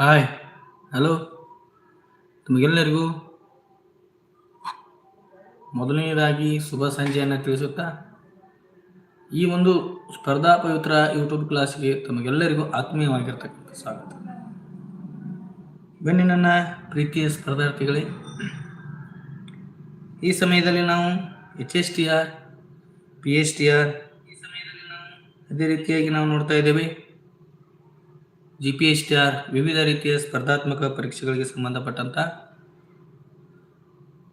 Hi hello ತಮಗೆಲ್ಲರಿಗೂ ಮೊದಲನೆಯದಾಗಿ ಶುಭ ಸಂಜೆಯನ್ನು ತಿಳಿಸುತ್ತಾ, ಈ ಒಂದು ಸ್ಪರ್ಧಾ ಪವಿತ್ರ ಯೂಟ್ಯೂಬ್ ಕ್ಲಾಸ್ಗೆ ತಮಗೆಲ್ಲರಿಗೂ ಆತ್ಮೀಯವಾಗಿರ್ತಕ್ಕಂಥ ಸ್ವಾಗತ. ಬನ್ನಿ ನನ್ನ ಪ್ರೀತಿಯ ಸ್ಪರ್ಧಾರ್ಥಿಗಳೇ. ಈ ಸಮಯದಲ್ಲಿ ನಾವು H S T R P H T R ಅದೇ ರೀತಿಯಾಗಿ ನಾವು ನೋಡ್ತಾ ಇದ್ದೇವೆ. G P S T R ವಿವಿಧ ರೀತಿಯ ಸ್ಪರ್ಧಾತ್ಮಕ ಪರೀಕ್ಷೆಗಳಿಗೆ ಸಂಬಂಧಪಟ್ಟಂಥ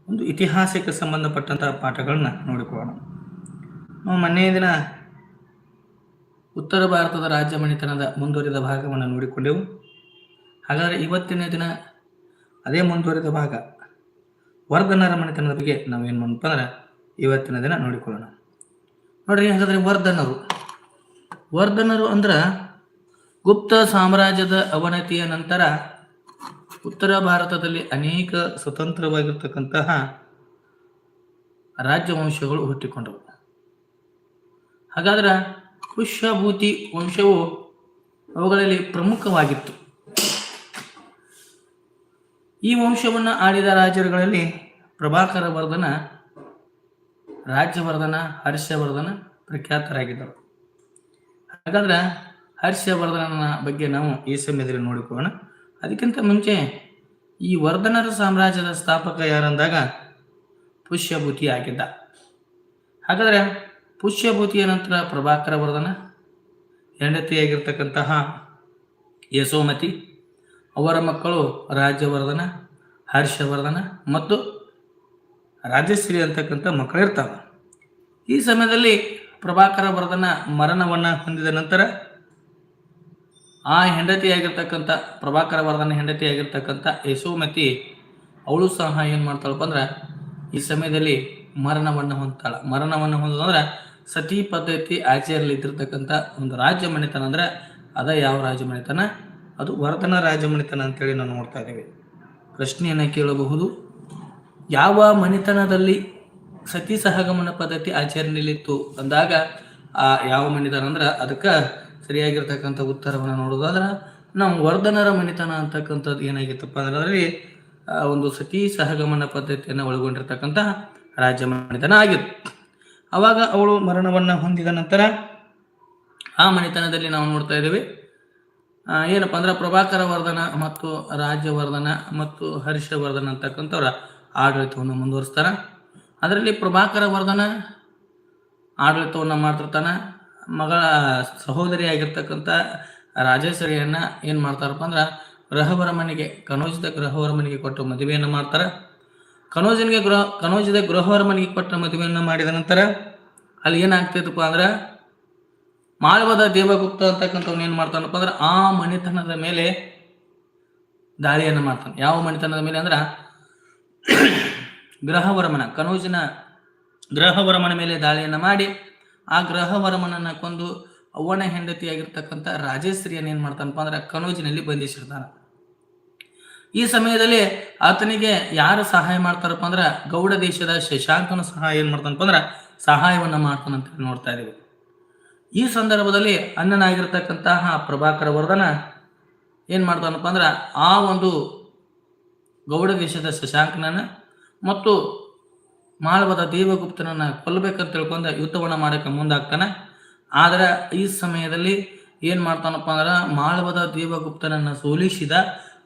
ಒಂದು ಇತಿಹಾಸಕ್ಕೆ ಸಂಬಂಧಪಟ್ಟಂಥ ಪಾಠಗಳನ್ನ ನೋಡಿಕೊಳ್ಳೋಣ. ನಾವು ಮೊನ್ನೆಯ ದಿನ ಉತ್ತರ ಭಾರತದ ರಾಜ್ಯ ಮಣಿತನದ ಮುಂದುವರಿದ ಭಾಗವನ್ನು ನೋಡಿಕೊಂಡೆವು ಹಾಗಾದರೆ ಇವತ್ತಿನ ದಿನ ಅದೇ ಮುಂದುವರಿದ ಭಾಗ. ವರ್ಧನರ ಮನೆತನದ ಬಗ್ಗೆ ನಾವೇನು ಮಾಡಪ್ಪ ಅಂದ್ರೆ ಇವತ್ತಿನ ದಿನ ನೋಡಿಕೊಳ್ಳೋಣ. ನೋಡ್ರಿ ಹಾಗಾದ್ರೆ ವರ್ಧನರು. ವರ್ಧನರು ಅಂದ್ರೆ ಗುಪ್ತ ಸಾಮ್ರಾಜ್ಯದ ಅವನತಿಯ ನಂತರ ಉತ್ತರ ಭಾರತದಲ್ಲಿ ಅನೇಕ ಸ್ವತಂತ್ರವಾಗಿರ್ತಕ್ಕಂತಹ ರಾಜ್ಯವಂಶಗಳು ಹುಟ್ಟಿಕೊಂಡವು. ಹಾಗಾದ್ರೆ ಪುಷ್ಯಭೂತಿ ವಂಶವು ಅವುಗಳಲ್ಲಿ ಪ್ರಮುಖವಾಗಿತ್ತು. ಈ ವಂಶವನ್ನು ಆಳಿದ ರಾಜರುಗಳಲ್ಲಿ ಪ್ರಭಾಕರ ವರ್ಧನ ರಾಜ್ಯವರ್ಧನ, ಹರ್ಷವರ್ಧನ ಪ್ರಖ್ಯಾತರಾಗಿದ್ದರು ಹಾಗಾದ್ರೆ ಹರ್ಷವರ್ಧನನ ಬಗ್ಗೆ ನಾವು ಈ ಸಮಯದಲ್ಲಿ ನೋಡಿಕೊಳ್ಳೋಣ. ಅದಕ್ಕಿಂತ ಮುಂಚೆ ಈ ವರ್ಧನರ ಸಾಮ್ರಾಜ್ಯದ ಸ್ಥಾಪಕ ಯಾರಂದಾಗ? ಪುಷ್ಯಭೂತಿ ಆಗಿದ್ದ. ಹಾಗಾದ್ರೆ ಪುಷ್ಯಭೂತಿಯ ನಂತರ ಪ್ರಭಾಕರ ವರ್ಧನ ಹೆಂಡತಿಯಾಗಿರ್ತಕ್ಕಂತಹ ಯಶೋಮತಿ, ಅವರ ಮಕ್ಕಳು ರಾಜ್ಯವರ್ಧನ, ಹರ್ಷವರ್ಧನ ಮತ್ತು ರಾಜಶ್ರೀ ಅಂತಕ್ಕಂಥ ಮಕ್ಕಳಿರ್ತಾವೆ. ಈ ಸಮಯದಲ್ಲಿ ಪ್ರಭಾಕರ ವರ್ಧನ ಮರಣವನ್ನು ಹೊಂದಿದ ನಂತರ ಆ ಹೆಂಡತಿಯಾಗಿರ್ತಕ್ಕಂಥ ಪ್ರಭಾಕರ ವರ್ಧನ ಹೆಂಡತಿಯಾಗಿರ್ತಕ್ಕಂಥ ಯಶೋಮತಿ, ಅವಳು ಸಹ ಏನು ಮಾಡ್ತಾಳಪ್ಪ ಅಂದ್ರೆ ಈ ಸಮಯದಲ್ಲಿ ಮರಣವನ್ನು ಹೊಂದ್ತಾಳೆ. ಮರಣವನ್ನು ಹೊಂದೋದಂದ್ರೆ ಸತಿ ಪದ್ಧತಿ ಆಚೆಯಲ್ಲಿ ಇದ್ದಿರ್ತಕ್ಕಂಥ ಒಂದು ರಾಜ್ಯ ಮನೆತನ ಅಂದ್ರೆ ಅದ ಯಾವ ರಾಜ್ಯ ಮನೆತನ? ಅದು ವರ್ಧನ ರಾಜ್ಯ ಮನೆತನ ಅಂತೇಳಿ ನಾವು ನೋಡ್ತಾ ಇದ್ದೀವಿ. ಪ್ರಶ್ನೆಯನ್ನು ಕೇಳಬಹುದು. ಯಾವ ಮನೆತನದಲ್ಲಿ ಸತಿ ಸಹಗಮನ ಪದ್ಧತಿ ಆಚರಣೆಯಲ್ಲಿತ್ತು ಅಂದಾಗ ಆ ಯಾವ ಮನೆತನ ಅಂದ್ರೆ ಅದಕ್ಕೆ ಸರಿಯಾಗಿರ್ತಕ್ಕಂಥ ಉತ್ತರವನ್ನು ನೋಡೋದಾದ್ರೆ ನಮ್ಮ ವರ್ಧನರ ಮನೆತನ ಅಂತಕ್ಕಂಥದ್ದು ಏನಾಗಿತ್ತಪ್ಪ ಅಂದ್ರೆ ಅದರಲ್ಲಿ ಆ, ಒಂದು ಸತಿ ಸಹಗಮನ ಪದ್ಧತಿಯನ್ನು ಒಳಗೊಂಡಿರ್ತಕ್ಕಂಥ ರಾಜ್ಯ ಮನೆತನ ಆಗಿತ್ತು. ಅವಾಗ ಅವಳು ಮರಣವನ್ನು ಹೊಂದಿದ ನಂತರ ಆ ಮನೆತನದಲ್ಲಿ ನಾವು ನೋಡ್ತಾ ಇದ್ದೀವಿ. ಏನಪ್ಪ ಅಂದ್ರೆ ಪ್ರಭಾಕರ ವರ್ಧನ ಮತ್ತು ರಾಜ್ಯವರ್ಧನ ಮತ್ತು ಹರ್ಷವರ್ಧನ ಅಂತಕ್ಕಂಥವ್ರ ಆಡಳಿತವನ್ನು ಮುಂದುವರಿಸ್ತಾರ. ಅದರಲ್ಲಿ ಪ್ರಭಾಕರ ವರ್ಧನ ಆಡಳಿತವನ್ನು ಮಾಡ್ತಿರ್ತಾನೆ. ಮಗಳ ಸಹೋದರಿಯಾಗಿರ್ತಕ್ಕಂಥ ರಾಜೇಶ್ವರಿಯನ್ನ ಏನು ಮಾಡ್ತಾರಪ್ಪ ಅಂದ್ರೆ ಗೃಹವರ ಮನೆಗೆ ಕನೋಜದ ಗೃಹವರ ಮನೆಗೆ ಕೊಟ್ಟು ಮದುವೆಯನ್ನು ಮಾಡ್ತಾರೆ. ಕನೋಜನಿಗೆ ಗೃಹ, ಕನೋಜದ ಗೃಹವರ ಮನೆಗೆ ಕೊಟ್ಟ ಮದುವೆಯನ್ನು ಮಾಡಿದ ನಂತರ ಅಲ್ಲಿ ಏನಾಗ್ತೈತಪ್ಪ ಅಂದ್ರೆ ಮಾಳವದ ದೇವಗುಪ್ತ ಅಂತಕ್ಕಂಥವ್ನು ಏನು ಮಾಡ್ತಾನಪ್ಪ ಅಂದ್ರೆ ಆ ಮನೆತನದ ಮೇಲೆ ದಾಳಿಯನ್ನು ಮಾಡ್ತಾನೆ. ಯಾವ ಮನೆತನದ ಮೇಲೆ ಅಂದ್ರೆ ಗೃಹವರಮನ, ಕನೋಜಿನ ಗೃಹವರಮನ ಮೇಲೆ ದಾಳಿಯನ್ನು ಮಾಡಿ ಆ ಗ್ರಹ ವರಮನನ್ನ ಕೊಂದು ಅವ್ವನ ಹೆಂಡತಿಯಾಗಿರ್ತಕ್ಕಂಥ ರಾಜೇಶ್ವರಿಯನ್ನು ಏನು ಮಾಡ್ತಾನಪ್ಪ ಅಂದ್ರೆ ಕನೋಜಿನಲ್ಲಿ ಬಂಧಿಸಿರ್ತಾನ. ಈ ಸಮಯದಲ್ಲಿ ಆತನಿಗೆ ಯಾರು ಸಹಾಯ ಮಾಡ್ತಾರಪ್ಪ ಅಂದ್ರೆ ಗೌಡ ದೇಶದ ಶಶಾಂಕನ ಸಹಾಯ ಏನು ಮಾಡ್ತಾನಪ್ಪ ಅಂದ್ರೆ ಸಹಾಯವನ್ನ ಮಾಡ್ತಾನಂತ ನೋಡ್ತಾ ಇದೀವಿ ಈ ಸಂದರ್ಭದಲ್ಲಿ ಅಣ್ಣನಾಗಿರ್ತಕ್ಕಂತಹ ಪ್ರಭಾಕರ ವರ್ಧನ ಏನು ಮಾಡ್ತಾನಪ್ಪ ಅಂದ್ರೆ ಆ ಒಂದು ಗೌಡ ದೇಶದ ಶಶಾಂಕನನ್ನ ಮತ್ತು ಮಾಳವದ ದೇವಗುಪ್ತನನ್ನ ಕೊಲ್ಲಬೇಕಂತ ತಿಳ್ಕೊಂಡು ಯುದ್ಧವನ್ನ ಮಾಡಕ್ಕೆ ಮುಂದಾಗ್ತಾನೆ. ಆದ್ರೆ ಈ ಸಮಯದಲ್ಲಿ ಏನು ಮಾಡ್ತಾನಪ್ಪ ಅಂದ್ರೆ ಮಾಳವದ ದೇವಗುಪ್ತನನ್ನ ಸೋಲಿಸಿದ.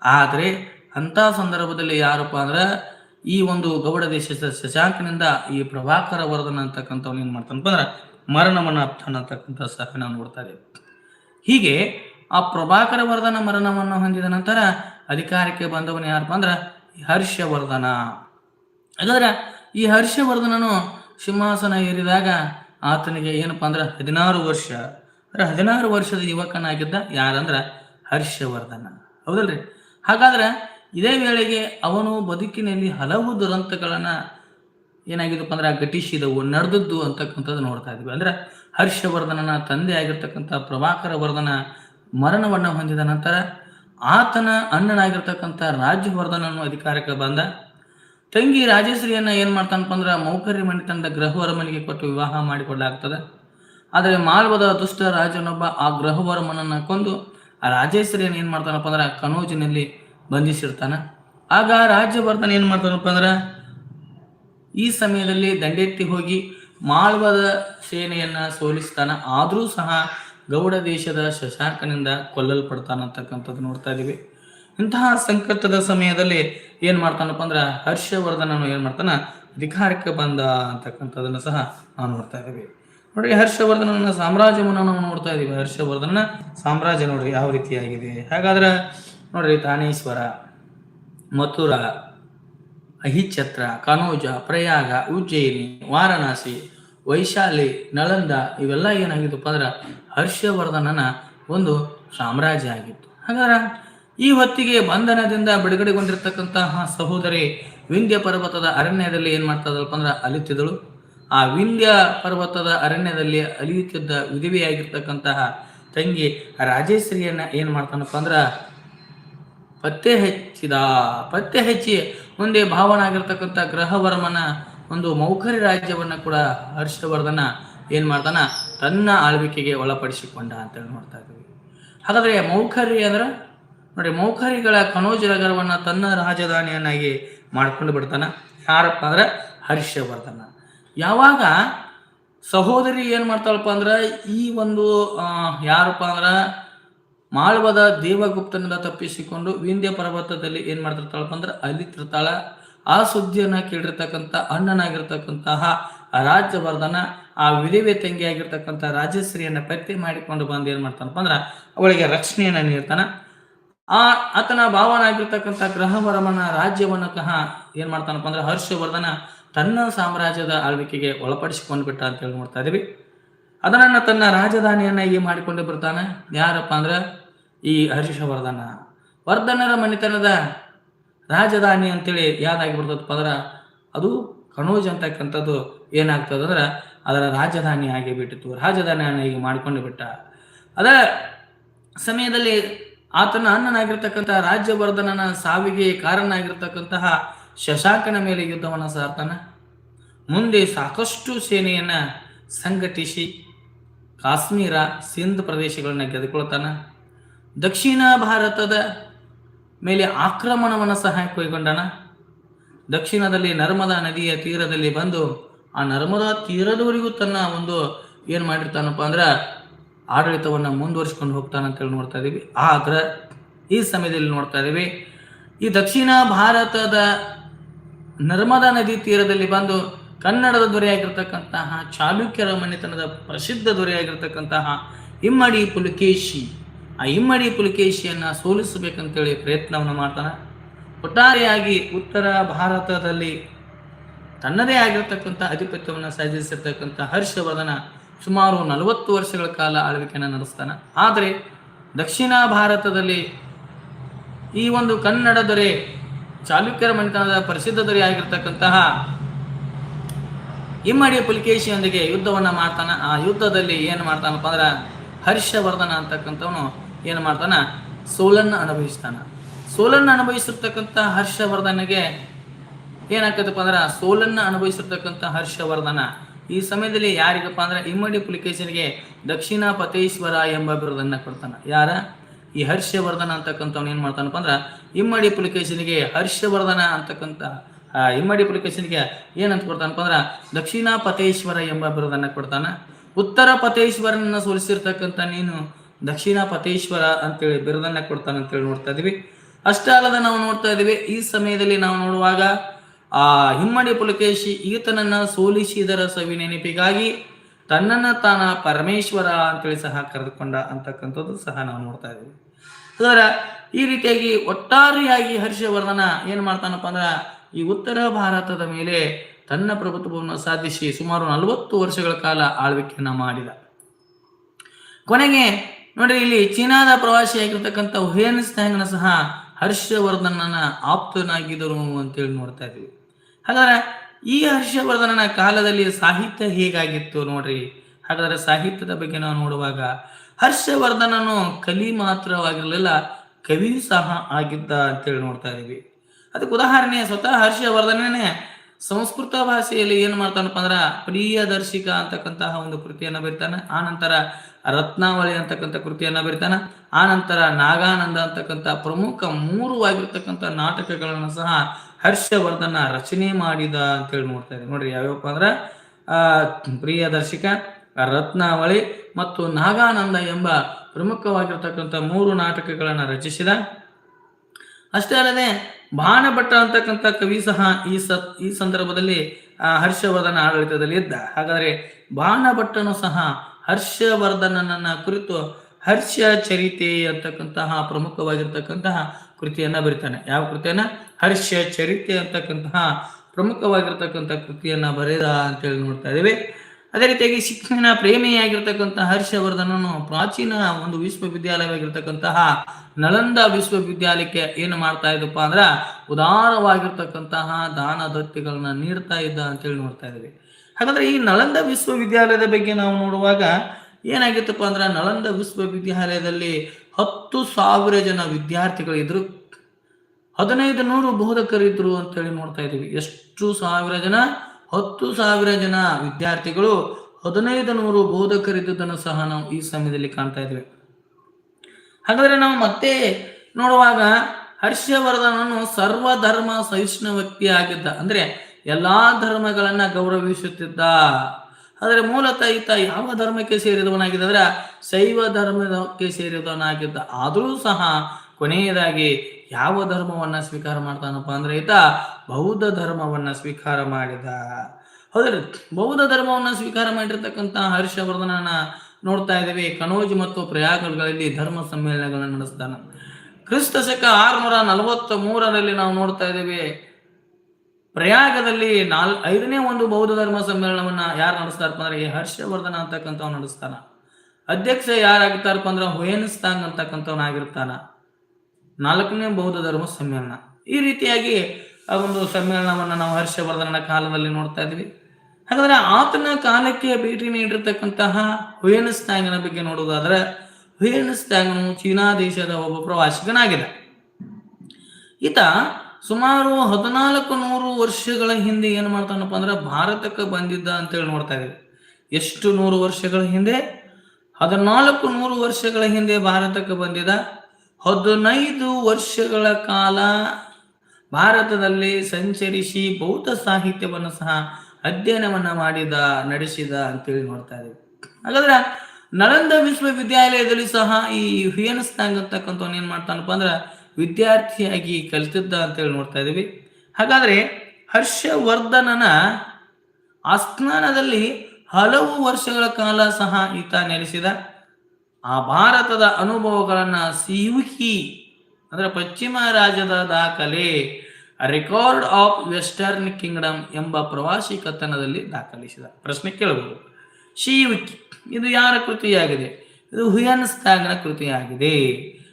ಆದರೆ ಅಂತ ಸಂದರ್ಭದಲ್ಲಿ ಯಾರಪ್ಪ ಅಂದ್ರೆ ಈ ಒಂದು ಗೌಡ ದೇಶ ಶಶಾಂಕನಿಂದ ಈ ಪ್ರಭಾಕರ ವರ್ಧನ ಅಂತಕ್ಕಂಥವ್ನು ಏನು ಮಾಡ್ತಾನಪ್ಪ ಅಂದ್ರೆ ಮರಣವನ್ನ ಅಪ್ತಾನ ಅಂತಕ್ಕಂಥ ಸಹ ನಾವು ನೋಡ್ತಾ ಇದ್ದೇವೆ ಹೀಗೆ ಆ ಪ್ರಭಾಕರ ವರ್ಧನ ಮರಣವನ್ನು ಹೊಂದಿದ ನಂತರ ಅಧಿಕಾರಕ್ಕೆ ಬಂದವನು ಯಾರಪ್ಪ ಅಂದ್ರೆ ಹರ್ಷವರ್ಧನ. ಹಾಗಾದ್ರೆ ಈ ಹರ್ಷವರ್ಧನನು ಸಿಂಹಾಸನ ಏರಿದಾಗ ಆತನಿಗೆ ಏನಪ್ಪ ಅಂದ್ರೆ ಹದಿನಾರು ವರ್ಷ. ಅಂದ್ರೆ ಹದಿನಾರು ವರ್ಷದ ಯುವಕನಾಗಿದ್ದ ಯಾರಂದ್ರ ಹರ್ಷವರ್ಧನ. ಹೌದಲ್ರಿ? ಹಾಗಾದ್ರೆ ಇದೇ ವೇಳೆಗೆ ಅವನು ಬದುಕಿನಲ್ಲಿ ಹಲವು ದುರಂತಗಳನ್ನ ಏನಾಗಿದಪ್ಪ ಅಂದ್ರೆ ಘಟಿಸಿದವು, ನಡೆದದ್ದು ಅಂತಕ್ಕಂಥದ್ದು ನೋಡ್ತಾ ಇದ್ವಿ. ಅಂದ್ರೆ ಹರ್ಷವರ್ಧನನ ತಂದೆ ಆಗಿರ್ತಕ್ಕಂಥ ಪ್ರಭಾಕರ ವರ್ಧನ ಮರಣವನ್ನು ಹೊಂದಿದ ನಂತರ ಆತನ ಅಣ್ಣನಾಗಿರ್ತಕ್ಕಂಥ ರಾಜ್ಯವರ್ಧನನು ಅಧಿಕಾರಕ್ಕೆ ಬಂದ. ತಂಗಿ ರಾಜಶ್ರೀಯನ್ನ ಏನು ಮಾಡ್ತಾನಪ್ಪ ಅಂದ್ರೆ ಮೌಕರಿ ಮಣಿತನದ ಗೃಹವರ ಮನೆಗೆ ಕೊಟ್ಟು ವಿವಾಹ ಮಾಡಿಕೊಡಲಾಗ್ತದೆ. ಆದರೆ ಮಾಲ್ವದ ದುಷ್ಟ ರಾಜನೊಬ್ಬ ಆ ಗೃಹವರಮನನ್ನ ಕೊಂದು ಆ ರಾಜೇಶ್ವರಿಯನ್ನು ಏನು ಮಾಡ್ತಾನಪ್ಪ ಅಂದ್ರೆ ಕನೋಜಿನಲ್ಲಿ ಬಂಧಿಸಿರ್ತಾನ. ಆಗ ರಾಜ್ಯವರ್ಧನ ಏನು ಮಾಡ್ತಾನಪ್ಪ ಅಂದ್ರೆ ಈ ಸಮಯದಲ್ಲಿ ದಂಡೆತ್ತಿ ಹೋಗಿ ಮಾಳ್ವದ ಸೇನೆಯನ್ನ ಸೋಲಿಸ್ತಾನ. ಆದರೂ ಸಹ ಗೌಡ ದೇಶದ ಶಶಾಂಕನಿಂದ ಕೊಲ್ಲಲ್ಪಡ್ತಾನಂತಕ್ಕಂಥದ್ದು ನೋಡ್ತಾ ಇದೀವಿ. ಇಂತಹ ಸಂಕಟದ ಸಮಯದಲ್ಲಿ ಏನ್ ಮಾಡ್ತಾನಪ್ಪ ಅಂದ್ರೆ ಹರ್ಷವರ್ಧನನು ಏನ್ ಮಾಡ್ತಾನ, ಅಧಿಕಾರಕ್ಕೆ ಬಂದ ಅಂತಕ್ಕಂಥದನ್ನ ಸಹ ನಾವು ನೋಡ್ತಾ ಇದ್ದೀವಿ. ನೋಡಿ ಹರ್ಷವರ್ಧನನ ಸಾಮ್ರಾಜ್ಯವನ್ನು ನಾವು ನೋಡ್ತಾ ಇದೀವಿ ಹರ್ಷವರ್ಧನ ಸಾಮ್ರಾಜ್ಯ ನೋಡ್ರಿ ಯಾವ ರೀತಿಯಾಗಿದೆ ಹಾಗಾದ್ರೆ ನೋಡ್ರಿ ತಾನೇಶ್ವರ ಮಥುರ ಅಹಿಛತ್ರ ಕನೋಜ, ಪ್ರಯಾಗ, ಉಜ್ಜಯಿನಿ, ವಾರಣಾಸಿ, ವೈಶಾಲಿ, ನಳಂದ ಇವೆಲ್ಲ ಏನಾಗಿತ್ತಪ್ಪ ಅಂದ್ರೆ ಹರ್ಷವರ್ಧನನ ಒಂದು ಸಾಮ್ರಾಜ್ಯ ಆಗಿತ್ತು. ಹಾಗಾದ್ರೆ ಈ ಹೊತ್ತಿಗೆ ಬಂಧನದಿಂದ ಬಿಡುಗಡೆಗೊಂಡಿರ್ತಕ್ಕಂತಹ ಸಹೋದರಿ ವಿಂಧ್ಯ ಪರ್ವತದ ಅರಣ್ಯದಲ್ಲಿ ಏನ್ ಮಾಡ್ತದಲ್ಪ ಅಂದ್ರೆ ಅಲಿತಿದಳು ಆ ವಿಂಧ್ಯ ಪರ್ವತದ ಅರಣ್ಯದಲ್ಲಿ ಅಲಿಯುತ್ತಿದ್ದ ವಿಧವೆಯಾಗಿರ್ತಕ್ಕಂತಹ ತಂಗಿ ರಾಜೇಶ್ವರಿಯನ್ನ ಏನ್ ಮಾಡ್ತಾನಪ್ಪ ಅಂದ್ರ ಪತ್ತೆ ಹಚ್ಚಿದ. ಪತ್ತೆ ಹಚ್ಚಿ ಮುಂದೆ ಭಾವನಾಗಿರ್ತಕ್ಕಂಥ ಗ್ರಹವರ್ಮನ ಒಂದು ಮೌಖರಿ ರಾಜ್ಯವನ್ನ ಕೂಡ ಹರ್ಷವರ್ಧನ ಏನ್ ಮಾಡ್ತಾನ ತನ್ನ ಆಳ್ವಿಕೆಗೆ ಒಳಪಡಿಸಿಕೊಂಡ ಅಂತೇಳಿ ನೋಡ್ತಾ ಇದ್ದೀವಿ. ಹಾಗಾದ್ರೆ ಮೌಖರಿ ಅಂದ್ರೆ ನೋಡಿ ಮೌಖರಿಗಳ ಕನೋಜ ನಗರವನ್ನು ತನ್ನ ರಾಜಧಾನಿಯನ್ನಾಗಿ ಮಾಡ್ಕೊಂಡು ಬಿಡ್ತಾನೆ. ಯಾರಪ್ಪ ಅಂದ್ರೆ ಹರ್ಷವರ್ಧನ. ಯಾವಾಗ ಸಹೋದರಿ ಏನು ಮಾಡ್ತಾಳಪ್ಪ ಅಂದ್ರೆ, ಈ ಒಂದು ಯಾರಪ್ಪ ಅಂದ್ರೆ, ಮಾಳ್ವದ ದೇವಗುಪ್ತನಿಂದ ತಪ್ಪಿಸಿಕೊಂಡು ವಿಂಧ್ಯ ಪರ್ವತದಲ್ಲಿ ಏನು ಮಾಡ್ತಿರ್ತಾಳಪ್ಪ ಅಂದ್ರೆ ಅಲಿತಿರ್ತಾಳ. ಆ ಸುದ್ದಿಯನ್ನು ಕೇಳಿರ್ತಕ್ಕಂಥ ಅಣ್ಣನಾಗಿರ್ತಕ್ಕಂತಹ ರಾಜ್ಯವರ್ಧನ, ಆ ವಿಧವೆ ತಂಗಿಯಾಗಿರ್ತಕ್ಕಂಥ ರಾಜಶ್ರೀಯನ್ನ ಪತ್ತೆ ಮಾಡಿಕೊಂಡು ಬಂದು ಏನು ಮಾಡ್ತಾನಪ್ಪ ಅಂದ್ರೆ, ಅವಳಿಗೆ ರಕ್ಷಣೆಯನ್ನ ನೀಡ್ತಾನ. ಆ ಆತನ ಭಾವನಾಗಿರ್ತಕ್ಕಂಥ ಗ್ರಹವರಮನ ರಾಜ್ಯವನ್ನು ಕಹ ಏನ್ ಮಾಡ್ತಾನಪ್ಪ ಅಂದ್ರೆ ಹರ್ಷವರ್ಧನ ತನ್ನ ಸಾಮ್ರಾಜ್ಯದ ಆಳ್ವಿಕೆಗೆ ಒಳಪಡಿಸಿಕೊಂಡು ಬಿಟ್ಟ ಅಂತ ಹೇಳಿ ನೋಡ್ತಾ ಇದೀವಿ. ಅದನ್ನ ತನ್ನ ರಾಜಧಾನಿಯನ್ನ ರಾಜಧಾನಿಯನ್ನಾಗಿ ಮಾಡಿಕೊಂಡು ಬರ್ತಾನೆ. ಯಾರಪ್ಪ ಅಂದ್ರೆ ಈ ಹರ್ಷವರ್ಧನ. ವರ್ಧನರ ಮನೆತನದ ರಾಜಧಾನಿ ಅಂತೇಳಿ ಯಾವ್ದಾಗಿ ಬರ್ತದಪ್ಪ ಅಂದ್ರೆ ಅದು ಕಣೋಜ್ ಅಂತಕ್ಕಂಥದ್ದು ಏನಾಗ್ತದ ಅಂದ್ರೆ ಅದರ ರಾಜಧಾನಿ ಆಗಿ ಬಿಟ್ಟಿತ್ತು. ರಾಜಧಾನಿಯನ್ನಾಗಿ ಮಾಡಿಕೊಂಡು ಬಿಟ್ಟ. ಅದ ಸಮಯದಲ್ಲಿ ಆತನ ಅಣ್ಣನಾಗಿರ್ತಕ್ಕಂತಹ ರಾಜ್ಯವರ್ಧನನ ಸಾವಿಗೆ ಕಾರಣ ಆಗಿರ್ತಕ್ಕಂತಹ ಶಶಾಂಕನ ಮೇಲೆ ಯುದ್ಧವನ್ನು ಸಾರ್ತಾನ. ಮುಂದೆ ಸಾಕಷ್ಟು ಸೇನೆಯನ್ನ ಸಂಘಟಿಸಿ ಕಾಶ್ಮೀರ, ಸಿಂಧ್ ಪ್ರದೇಶಗಳನ್ನು ಗೆದ್ದುಕೊಳ್ತಾನೆ ದಕ್ಷಿಣ ಭಾರತದ ಮೇಲೆ ಆಕ್ರಮಣವನ್ನು ಸಹ ಕೈಗೊಂಡನ. ದಕ್ಷಿಣದಲ್ಲಿ ನರ್ಮದಾ ನದಿಯ ತೀರದಲ್ಲಿ ಬಂದು ಆ ನರ್ಮದಾ ತೀರದವರೆಗೂ ತನ್ನ ಒಂದು ಏನು ಮಾಡಿರ್ತಾನಪ್ಪ ಅಂದ್ರೆ ಆಡಳಿತವನ್ನು ಮುಂದುವರಿಸ್ಕೊಂಡು ಹೋಗ್ತಾನೆ ಅಂತೇಳಿ ನೋಡ್ತಾ ಇದ್ದೀವಿ ಆದರೆ ಈ ಸಮಯದಲ್ಲಿ ನೋಡ್ತಾ ಇದ್ದೀವಿ ಈ ದಕ್ಷಿಣ ಭಾರತದ ನರ್ಮದಾ ನದಿ ತೀರದಲ್ಲಿ ಬಂದು ಕನ್ನಡದ ದೊರೆಯಾಗಿರ್ತಕ್ಕಂತಹ ಚಾಲುಕ್ಯರ ಮನೆತನದ ಪ್ರಸಿದ್ಧ ದೊರೆಯಾಗಿರ್ತಕ್ಕಂತಹ ಇಮ್ಮಡಿ ಪುಲಕೇಶಿ, ಆ ಇಮ್ಮಡಿ ಪುಲಕೇಶಿಯನ್ನ ಸೋಲಿಸಬೇಕಂತೇಳಿ ಪ್ರಯತ್ನವನ್ನು ಮಾಡ್ತಾನೆ. ಒಟ್ಟಾರೆಯಾಗಿ ಉತ್ತರ ಭಾರತದಲ್ಲಿ ತನ್ನದೇ ಆಗಿರತಕ್ಕಂಥ ಅಧಿಪತ್ಯವನ್ನು ಸಾಧಿಸಿರ್ತಕ್ಕಂಥ ಹರ್ಷವರ್ಧನ ಸುಮಾರು ನಲವತ್ತು ವರ್ಷಗಳ ಕಾಲ ಆಳ್ವಿಕೆಯನ್ನು ನಡೆಸ್ತಾನೆ. ಆದರೆ ದಕ್ಷಿಣ ಭಾರತದಲ್ಲಿ ಈ ಒಂದು ಕನ್ನಡ ದೊರೆ ಚಾಲುಕ್ಯರ ಮನೆತನದ ಪ್ರಸಿದ್ಧ ದೊರೆ ಆಗಿರ್ತಕ್ಕಂತಹ ಇಮ್ಮಡಿ ಪುಲಿಕೇಶಿಯೊಂದಿಗೆ ಯುದ್ಧವನ್ನ ಮಾಡ್ತಾನೆ. ಆ ಯುದ್ಧದಲ್ಲಿ ಏನು ಮಾಡ್ತಾನಪ್ಪ ಅಂದ್ರೆ ಹರ್ಷವರ್ಧನ ಅಂತಕ್ಕಂಥವನು ಏನು ಮಾಡ್ತಾನ? ಸೋಲನ್ನು ಅನುಭವಿಸ್ತಾನ. ಸೋಲನ್ನು ಅನುಭವಿಸಿರ್ತಕ್ಕಂಥ ಹರ್ಷವರ್ಧನಿಗೆ ಏನಾಗ್ತದಪ್ಪ ಅಂದ್ರೆ ಸೋಲನ್ನ ಅನುಭವಿಸಿರ್ತಕ್ಕಂಥ ಹರ್ಷವರ್ಧನ ಈ ಸಮಯದಲ್ಲಿ ಯಾರಿಗಪ್ಪ ಅಂದ್ರೆ ಇಮ್ಮಡಿ ಪುಲಿಕೇಶನ್ಗೆ ದಕ್ಷಿಣ ಪತೇಶ್ವರ ಎಂಬ ಬಿರುದನ್ನ ಕೊಡ್ತಾನ. ಯಾರ? ಈ ಹರ್ಷವರ್ಧನ ಅಂತಕ್ಕಂಥವ್ನು ಏನ್ ಮಾಡ್ತಾನಪ್ಪ ಅಂದ್ರೆ ಇಮ್ಮಡಿ ಪುಲಿಕೇಶನ್ಗೆ ಹರ್ಷವರ್ಧನ ಅಂತಕ್ಕಂಥ ಇಮ್ಮಡಿ ಪುಲಿಕೇಶನ್ಗೆ ಏನಂತ ಕೊಡ್ತಾನಪ್ಪ ಅಂದ್ರೆ ದಕ್ಷಿಣ ಪತೇಶ್ವರ ಎಂಬ ಬಿರುದನ್ನ ಕೊಡ್ತಾನ. ಉತ್ತರ ಪತೇಶ್ವರನನ್ನ ಸೋಲಿಸಿರ್ತಕ್ಕಂಥ ನೀನು ದಕ್ಷಿಣ ಪತೇಶ್ವರ ಅಂತೇಳಿ ಬಿರುದನ್ನ ಕೊಡ್ತಾನ ಅಂತೇಳಿ ನೋಡ್ತಾ ಇದೀವಿ. ಅಷ್ಟೇ ಅಲ್ಲದೆ ನಾವು ನೋಡ್ತಾ ಇದೀವಿ, ಈ ಸಮಯದಲ್ಲಿ ನಾವು ನೋಡುವಾಗ ಆ ಹಿಮ್ಮಡಿ ಪುಲಕೇಶಿ ಈತನನ್ನ ಸೋಲಿಸಿದರ ಸವಿ ನೆನಪಿಗಾಗಿ ತನ್ನನ್ನ ತಾನ ಪರಮೇಶ್ವರ ಅಂತೇಳಿ ಸಹ ಕರೆದುಕೊಂಡ ಅಂತಕ್ಕಂಥದ್ದು ಸಹ ನಾವು ನೋಡ್ತಾ ಇದ್ದೀವಿ. ಅದರ ಈ ರೀತಿಯಾಗಿ ಒಟ್ಟಾರೆಯಾಗಿ ಹರ್ಷವರ್ಧನ ಏನ್ ಮಾಡ್ತಾನಪ್ಪ ಅಂದ್ರ ಈ ಉತ್ತರ ಭಾರತದ ಮೇಲೆ ತನ್ನ ಪ್ರಭುತ್ವವನ್ನು ಸಾಧಿಸಿ ಸುಮಾರು ನಲವತ್ತು ವರ್ಷಗಳ ಕಾಲ ಆಳ್ವಿಕೆಯನ್ನ ಮಾಡಿದ. ಕೊನೆಗೆ ನೋಡ್ರಿ ಇಲ್ಲಿ ಚೀನಾದ ಪ್ರವಾಸಿಯಾಗಿರ್ತಕ್ಕಂಥ ಹುಯೇನ್ ಸ್ಟ್ಯಾಂಗ್ನ ಸಹ ಹರ್ಷವರ್ಧನನ ಆಪ್ತನಾಗಿದ್ದರು ಅಂತೇಳಿ ನೋಡ್ತಾ ಇದ್ವಿ ಹಾಗಾದ್ರೆ ಈ ಹರ್ಷವರ್ಧನನ ಕಾಲದಲ್ಲಿ ಸಾಹಿತ್ಯ ಹೇಗಾಗಿತ್ತು ನೋಡ್ರಿ? ಹಾಗಾದ್ರೆ ಸಾಹಿತ್ಯದ ಬಗ್ಗೆ ನಾವು ನೋಡುವಾಗ ಹರ್ಷವರ್ಧನನು ಕಲಿ ಮಾತ್ರವಾಗಿರಲಿಲ್ಲ ಕವಿ ಸಹ ಆಗಿದ್ದ ಅಂತೇಳಿ ನೋಡ್ತಾ ಇದೀವಿ ಅದಕ್ಕೆ ಉದಾಹರಣೆ, ಸ್ವತಃ ಹರ್ಷವರ್ಧನನೇ ಸಂಸ್ಕೃತ ಭಾಷೆಯಲ್ಲಿ ಏನು ಮಾಡ್ತಾನಪ್ಪ ಅಂದ್ರೆ ಪ್ರಿಯದರ್ಶಿಕ ಅಂತಕ್ಕಂತಹ ಒಂದು ಕೃತಿಯನ್ನ ಬರೀತಾನೆ, ಆ ನಂತರ ರತ್ನಾವಳಿ ಅಂತಕ್ಕಂಥ ಕೃತಿಯನ್ನ ಬರೀತಾನೆ, ಆ ನಂತರ ನಾಗಾನಂದ ಅಂತಕ್ಕಂಥ ಪ್ರಮುಖ ಮೂರು ಆಗಿರ್ತಕ್ಕಂಥ ನಾಟಕಗಳನ್ನು ಸಹ ಹರ್ಷವರ್ಧನ ರಚನೆ ಮಾಡಿದ ಅಂತ ಹೇಳಿ ನೋಡ್ತಾ ಇದ್ದೀವಿ ನೋಡ್ರಿ ಯಾವ್ಯಾವಪ್ಪ ಅಂದ್ರೆ, ಆ ಪ್ರಿಯದರ್ಶಿಕ ರತ್ನಾವಳಿ ಮತ್ತು ನಾಗಾನಂದ ಎಂಬ ಪ್ರಮುಖವಾಗಿರ್ತಕ್ಕಂಥ ಮೂರು ನಾಟಕಗಳನ್ನು ರಚಿಸಿದ. ಅಷ್ಟೇ ಅಲ್ಲದೆ ಬಾಣಭಟ್ಟ ಅಂತಕ್ಕಂಥ ಕವಿ ಸಹ ಈ ಸ ಈ ಸಂದರ್ಭದಲ್ಲಿ ಹರ್ಷವರ್ಧನ ಆಡಳಿತದಲ್ಲಿ ಇದ್ದ. ಹಾಗಾದರೆ ಬಾಣಭಟ್ಟನು ಸಹ ಹರ್ಷವರ್ಧನನನ್ನ ಕುರಿತು ಹರ್ಷ ಚರಿತೆ ಅಂತಕ್ಕಂತಹ ಪ್ರಮುಖವಾಗಿರ್ತಕ್ಕಂತಹ ಕೃತಿಯನ್ನ ಬರೀತಾನೆ. ಯಾವ ಕೃತಿಯನ್ನ? ಹರ್ಷ ಚರಿತ್ರೆ ಅಂತಕ್ಕಂತಹ ಪ್ರಮುಖವಾಗಿರ್ತಕ್ಕಂಥ ಕೃತಿಯನ್ನ ಬರೆದ ಅಂತೇಳಿ ನೋಡ್ತಾ ಇದ್ದೇವೆ. ಅದೇ ರೀತಿಯಾಗಿ ಶಿಕ್ಷಣ ಪ್ರೇಮಿಯಾಗಿರ್ತಕ್ಕಂಥ ಹರ್ಷವರ್ಧನನು ಪ್ರಾಚೀನ ಒಂದು ವಿಶ್ವವಿದ್ಯಾಲಯವಾಗಿರ್ತಕ್ಕಂತಹ ನಳಂದ ವಿಶ್ವವಿದ್ಯಾಲಯಕ್ಕೆ ಏನು ಮಾಡ್ತಾ ಇದ್ದಪ್ಪ ಅಂದ್ರ ಉದಾರವಾಗಿರ್ತಕ್ಕಂತಹ ದಾನ ದತ್ತಿಗಳನ್ನ ನೀಡ್ತಾ ಇದ್ದ ಅಂತೇಳಿ ನೋಡ್ತಾ ಇದ್ದೀವಿ. ಹಾಗಾದ್ರೆ ಈ ನಳಂದ ವಿಶ್ವವಿದ್ಯಾಲಯದ ಬಗ್ಗೆ ನಾವು ನೋಡುವಾಗ ಏನಾಗಿತ್ತಪ್ಪ ಅಂದ್ರೆ ನಳಂದ ವಿಶ್ವವಿದ್ಯಾಲಯದಲ್ಲಿ ಹತ್ತು ಸಾವಿರ ಜನ ವಿದ್ಯಾರ್ಥಿಗಳಿದ್ರು ಹದಿನೈದು ನೂರು ಬೋಧಕರಿದ್ರು ಅಂತೇಳಿ ನೋಡ್ತಾ ಇದ್ದೀವಿ. ಎಷ್ಟು ಸಾವಿರ ಜನ? ಹತ್ತು ಸಾವಿರ ಜನ ವಿದ್ಯಾರ್ಥಿಗಳು, ಹದಿನೈದು ನೂರು ಬೋಧಕರಿದ್ದುದನ್ನು ಸಹ ನಾವು ಈ ಸಮಯದಲ್ಲಿ ಕಾಣ್ತಾ ಇದ್ದೇವೆ. ಹಾಗಾದ್ರೆ ನಾವು ಮತ್ತೆ ನೋಡುವಾಗ ಹರ್ಷವರ್ಧನನು ಸರ್ವಧರ್ಮ ಸಹಿಷ್ಣು ವ್ಯಕ್ತಿ ಆಗಿದ್ದ ಅಂದ್ರೆ ಎಲ್ಲಾ ಧರ್ಮಗಳನ್ನ ಗೌರವಿಸುತ್ತಿದ್ದ. ಆದರೆ ಮೂಲತಃ ಈತ ಯಾವ ಧರ್ಮಕ್ಕೆ ಸೇರಿದವನಾಗಿದ್ದ ಅಂದ್ರೆ ಶೈವ ಧರ್ಮಕ್ಕೆ ಸೇರಿದವನಾಗಿದ್ದ. ಆದರೂ ಸಹ ಕೊನೆಯದಾಗಿ ಯಾವ ಧರ್ಮವನ್ನ ಸ್ವೀಕಾರ ಮಾಡ್ತಾನಪ್ಪ ಅಂದ್ರೆ ಈತ ಬೌದ್ಧ ಧರ್ಮವನ್ನ ಸ್ವೀಕಾರ ಮಾಡಿದ. ಹೌದ್ರಿ? ಬೌದ್ಧ ಧರ್ಮವನ್ನ ಸ್ವೀಕಾರ ಮಾಡಿರ್ತಕ್ಕಂಥ ಹರ್ಷವರ್ಧನನ ನೋಡ್ತಾ ಇದ್ದೀವಿ. ಕನೋಜ್ ಮತ್ತು ಪ್ರಯಾಗಗಳಲ್ಲಿ ಧರ್ಮ ಸಮ್ಮೇಳನಗಳನ್ನು ನಡೆಸ್ತಾನೆ. ಕ್ರಿಸ್ತ ಶಕ ಆರುನೂರ ನಲವತ್ತ ಮೂರರಲ್ಲಿ ನಾವು ನೋಡ್ತಾ ಇದ್ದೇವೆ. ಪ್ರಯಾಗದಲ್ಲಿ ನಾಲ್, ಐದನೇ ಒಂದು ಬೌದ್ಧ ಧರ್ಮ ಸಮ್ಮೇಳನವನ್ನ ಯಾರು ನಡೆಸ್ತಾರಪ್ಪ ಅಂದ್ರೆ ಈ ಹರ್ಷವರ್ಧನ ಅಂತಕ್ಕಂಥವ್ ನಡೆಸ್ತಾನ. ಅಧ್ಯಕ್ಷ ಯಾರಾಗ್ತಾರಪ್ಪ ಅಂದ್ರೆ ಹುಯೇನ್ಸ್ತಾಂಗ್ ಅಂತಕ್ಕಂಥವನಾಗಿರ್ತಾನ ನಾಲ್ಕನೇ ಬೌದ್ಧ ಧರ್ಮ ಸಮ್ಮೇಳನ. ಈ ರೀತಿಯಾಗಿ ಆ ಒಂದು ಸಮ್ಮೇಳನವನ್ನ ನಾವು ಹರ್ಷವರ್ಧನನ ಕಾಲದಲ್ಲಿ ನೋಡ್ತಾ ಇದ್ವಿ. ಹಾಗಾದ್ರೆ ಆತನ ಕಾಲಕ್ಕೆ ಭೇಟಿ ನೀಡಿರ್ತಕ್ಕಂತಹ ಹುಯನ್ಸ್ತಾಂಗ್ನ ಬಗ್ಗೆ ನೋಡುವುದಾದ್ರೆ ಹುಯನ್ಸ್ತಾಂಗ್ನು ಚೀನಾ ದೇಶದ ಒಬ್ಬ ಪ್ರವಾಸಿಗನಾಗಿದೆ ಈತ ಸುಮಾರು ಹದಿನಾಲ್ಕು ನೂರು ವರ್ಷಗಳ ಹಿಂದೆ ಏನು ಮಾಡ್ತಾನಪ್ಪ ಅಂದ್ರೆ ಭಾರತಕ್ಕೆ ಬಂದಿದ್ದ ಅಂತೇಳಿ ನೋಡ್ತಾ ಇದ್ದೀವಿ ಎಷ್ಟು ನೂರು ವರ್ಷಗಳ ಹಿಂದೆ? ಹದಿನಾಲ್ಕು ನೂರು ವರ್ಷಗಳ ಹಿಂದೆ ಭಾರತಕ್ಕೆ ಬಂದಿದ್ದ. ಹದಿನೈದು ವರ್ಷಗಳ ಕಾಲ ಭಾರತದಲ್ಲಿ ಸಂಚರಿಸಿ ಬೌದ್ಧ ಸಾಹಿತ್ಯವನ್ನು ಸಹ ಅಧ್ಯಯನವನ್ನ ಮಾಡಿದ, ನಡೆಸಿದ ಅಂತೇಳಿ ನೋಡ್ತಾ ಇದ್ದೀವಿ ಹಾಗಾದ್ರೆ ನಳಂದ ವಿಶ್ವವಿದ್ಯಾಲಯದಲ್ಲಿ ಸಹ ಈ ಹುಯನಸ್ತಾಂಗ್ ಅಂತಕ್ಕಂಥವ್ನು ಏನ್ ಮಾಡ್ತಾನಪ್ಪ ಅಂದ್ರೆ ವಿದ್ಯಾರ್ಥಿಯಾಗಿ ಕಲಿತಿದ್ದ ಅಂತೇಳಿ ನೋಡ್ತಾ ಇದೀವಿ. ಹಾಗಾದ್ರೆ ಹರ್ಷವರ್ಧನನ ಆಸ್ಥಾನದಲ್ಲಿ ಹಲವು ವರ್ಷಗಳ ಕಾಲ ಸಹ ಈತ ನೆಲೆಸಿದ. ಆ ಭಾರತದ ಅನುಭವಗಳನ್ನು ಸಿಯುಕಿ ಅಂದ್ರೆ ಪಶ್ಚಿಮ ರಾಜ್ಯದ ದಾಖಲೆ, ರೆಕಾರ್ಡ್ ಆಫ್ ವೆಸ್ಟರ್ನ್ ಕಿಂಗ್ಡಮ್ ಎಂಬ ಪ್ರವಾಸಿ ಕಥನದಲ್ಲಿ ದಾಖಲಿಸಿದ. ಪ್ರಶ್ನೆ ಕೇಳಬಹುದು. ಸಿಯುಕಿ ಇದು ಯಾರ ಕೃತಿಯಾಗಿದೆ? ಇದು ಹುಯನ್ಸ್ತಾಗ್ನ ಕೃತಿಯಾಗಿದೆ.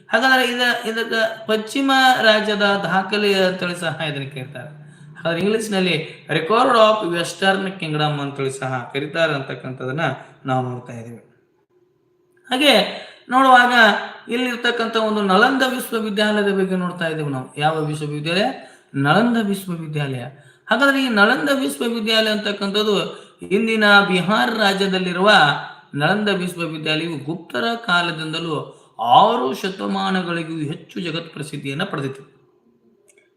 ಹಾಗಾದ್ರೆ ಇದ, ಇದಕ್ಕೆ ಪಶ್ಚಿಮ ರಾಜ್ಯದ ದಾಖಲೆ ಅಂತೇಳಿ ಸಹ ಇದನ್ನ ಕೇಳ್ತಾರೆ. ಹಾಗಾದ್ರೆ ಇಂಗ್ಲಿಷ್ನಲ್ಲಿ ರೆಕಾರ್ಡ್ ಆಫ್ ವೆಸ್ಟರ್ನ್ ಕಿಂಗ್ಡಮ್ ಅಂತೇಳಿ ಸಹ ಕರೀತಾರೆ ಅಂತಕ್ಕಂಥದನ್ನ ನಾವು ನೋಡ್ತಾ ಇದ್ದೀವಿ ಹಾಗೆ ನೋಡುವಾಗ ಇಲ್ಲಿರ್ತಕ್ಕಂಥ ಒಂದು ನಳಂದ ವಿಶ್ವವಿದ್ಯಾಲಯದ ಬಗ್ಗೆ ನೋಡ್ತಾ ಇದ್ದೀವಿ ನಾವು. ಯಾವ ವಿಶ್ವವಿದ್ಯಾಲಯ? ನಳಂದ ವಿಶ್ವವಿದ್ಯಾಲಯ. ಹಾಗಾದ್ರೆ ಈ ನಳಂದ ವಿಶ್ವವಿದ್ಯಾಲಯ ಅಂತಕ್ಕಂಥದ್ದು ಇಂದಿನ ಬಿಹಾರ ರಾಜ್ಯದಲ್ಲಿರುವ ನಳಂದ ವಿಶ್ವವಿದ್ಯಾಲಯವು ಗುಪ್ತರ ಕಾಲದಿಂದಲೂ ಆರು ಶತಮಾನಗಳಿಗೂ ಹೆಚ್ಚು ಜಗತ್ ಪ್ರಸಿದ್ಧಿಯನ್ನು ಪಡೆದಿತ್ತು.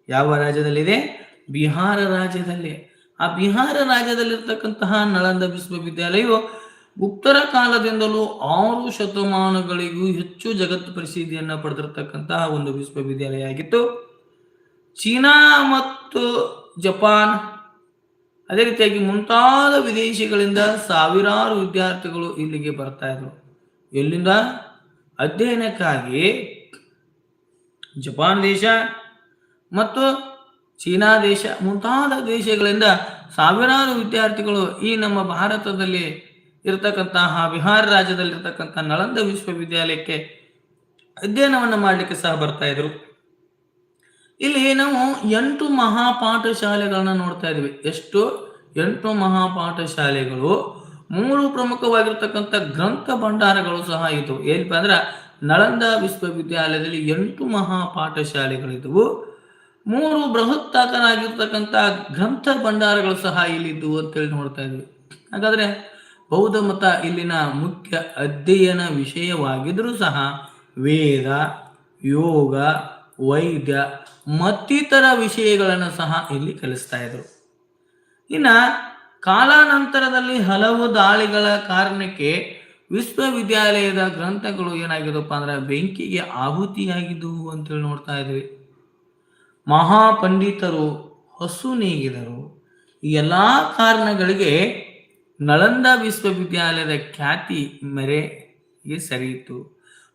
ಯಾವ ರಾಜ್ಯದಲ್ಲಿದೆ? ಬಿಹಾರ ರಾಜ್ಯದಲ್ಲಿ. ಆ ಬಿಹಾರ ರಾಜ್ಯದಲ್ಲಿರ್ತಕ್ಕಂತಹ ನಳಂದ ವಿಶ್ವವಿದ್ಯಾಲಯವು ಗುಪ್ತರ ಕಾಲದಿಂದಲೂ ಆರು ಶತಮಾನಗಳಿಗೂ ಹೆಚ್ಚು ಜಗತ್ ಪ್ರಸಿದ್ಧಿಯನ್ನು ಪಡೆದಿರತಕ್ಕಂತಹ ಒಂದು ವಿಶ್ವವಿದ್ಯಾಲಯ ಆಗಿತ್ತು. ಚೀನಾ ಮತ್ತು ಜಪಾನ್ ಅದೇ ರೀತಿಯಾಗಿ ಮುಂತಾದ ವಿದೇಶಿಗಳಿಂದ ಸಾವಿರಾರು ವಿದ್ಯಾರ್ಥಿಗಳು ಇಲ್ಲಿಗೆ ಬರ್ತಾ ಇದ್ರು. ಎಲ್ಲಿಂದ? ಅಧ್ಯಯನಕ್ಕಾಗಿ ಜಪಾನ್ ದೇಶ ಮತ್ತು ಚೀನಾ ದೇಶ ಮುಂತಾದ ದೇಶಗಳಿಂದ ಸಾವಿರಾರು ವಿದ್ಯಾರ್ಥಿಗಳು ಈ ನಮ್ಮ ಭಾರತದಲ್ಲಿ ಇರತಕ್ಕಂತಹ ಬಿಹಾರ ರಾಜ್ಯದಲ್ಲಿರ್ತಕ್ಕಂಥ ನಳಂದ ವಿಶ್ವವಿದ್ಯಾಲಯಕ್ಕೆ ಅಧ್ಯಯನವನ್ನು ಮಾಡಲಿಕ್ಕೆ ಸಹ ಬರ್ತಾ ಇದ್ರು. ಇಲ್ಲಿ ನಾವು ಎಂಟು ಮಹಾಪಾಠಶಾಲೆಗಳನ್ನು ನೋಡ್ತಾ ಇದ್ವಿ. ಎಷ್ಟು? ಎಂಟು ಮಹಾಪಾಠಶಾಲೆಗಳು ಮೂರು ಪ್ರಮುಖವಾಗಿರ್ತಕ್ಕಂಥ ಗ್ರಂಥ ಭಂಡಾರಗಳು ಸಹ ಇದ್ದವು ಏನಪ್ಪ ಅಂದ್ರೆ ನಳಂದ ವಿಶ್ವವಿದ್ಯಾಲಯದಲ್ಲಿ ಎಂಟು ಮಹಾಪಾಠಶಾಲೆಗಳಿದ್ದವು ಮೂರು ಬೃಹತ್ತಾಕರಾಗಿರ್ತಕ್ಕಂಥ ಗ್ರಂಥ ಭಂಡಾರಗಳು ಸಹ ಇಲ್ಲಿದ್ದವು ಅಂತೇಳಿ ನೋಡ್ತಾ ಇದ್ವಿ. ಹಾಗಾದ್ರೆ ಬೌದ್ಧ ಮತ ಇಲ್ಲಿನ ಮುಖ್ಯ ಅಧ್ಯಯನ ವಿಷಯವಾಗಿದ್ರೂ ಸಹ ವೇದ, ಯೋಗ, ವೈದ್ಯ ಮತ್ತಿತರ ವಿಷಯಗಳನ್ನು ಸಹ ಇಲ್ಲಿ ಕಲಿಸ್ತಾ ಇದ್ರು. ಇನ್ನ ಕಾಲಾನಂತರದಲ್ಲಿ ಹಲವು ದಾಳಿಗಳ ಕಾರಣಕ್ಕೆ ವಿಶ್ವವಿದ್ಯಾಲಯದ ಗ್ರಂಥಗಳು ಏನಾಗಿದಪ್ಪ ಅಂದ್ರೆ ಬೆಂಕಿಗೆ ಆಹುತಿಯಾಗಿದ್ದುವು ಅಂತೇಳಿ ನೋಡ್ತಾ ಇದ್ವಿ. ಮಹಾಪಂಡಿತರು, ಹಸು ನೀಗಿದರು, ಈ ಎಲ್ಲ ಕಾರಣಗಳಿಗೆ ನಳಂದ ವಿಶ್ವವಿದ್ಯಾಲಯದ ಖ್ಯಾತಿ ಮೆರೆಗೆ ಸರಿಯಿತು